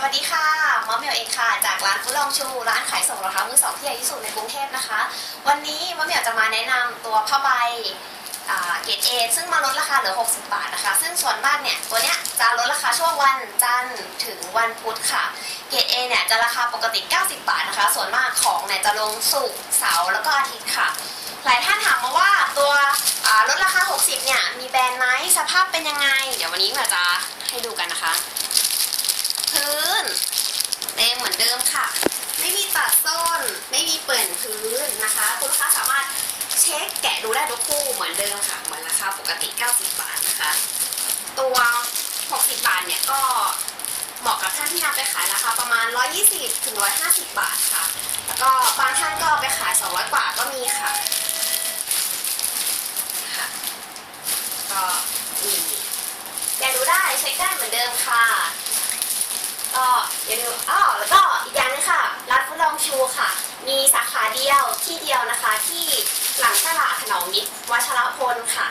สวัสดีค่ะมอมเมลเองค่ะ จากร้านฟุลองชู ร้านขายส่งรองเท้ามือสองที่ใหญ่ที่สุดในกรุงเทพนะคะ วันนี้มอมเมลจะมาแนะนำตัวผ้าใบเกรดเอซึ่งมาลดราคาเหลือ 60 บาทนะคะ ซึ่งส่วนบ้านเนี่ย ตัวเนี้ยจะลดราคาช่วงวันจันทร์ถึงวันพุธค่ะ เกรดเอเนี่ยจะราคาปกติ 90 บาทนะคะ ส่วนมากของเนี่ยจะลงศุกเสาร์แล้วก็อาทิตย์ค่ะ หลายท่านถามมาว่าตัวลดราคา 60 เนี่ย มีแบรนด์ไหมสภาพเป็นยังไง เดี๋ยววันนี้เราจะให้ดูกันนะคะ พื้นเต็มเหมือนเดิมค่ะัดส้นไม่มีเปิ่นพื้นนะคะ คุณลูกค้าสามารถเช็คแกะดูได้ทุกคู่เหมือนเดิมค่ะ เหมือนราคาปกติ 90 บาทนะคะ ตัว 60 บาทเนี่ยก็เหมาะกับท่านที่นำไปขายราคาประมาณ 120ถึง150 บาทค่ะ แล้วก็บางท่านก็ไปขาย 200 กว่าก็มีค่ะค่ะก็มีแกะดูได้เช็คได้เหมือนเดิมค่ะ ก็อย่าลืมอ้อแล้วก็ เดียวที่เดียวนะคะที่หลังตลาดถนอมมิตรวัชรพลค่ะ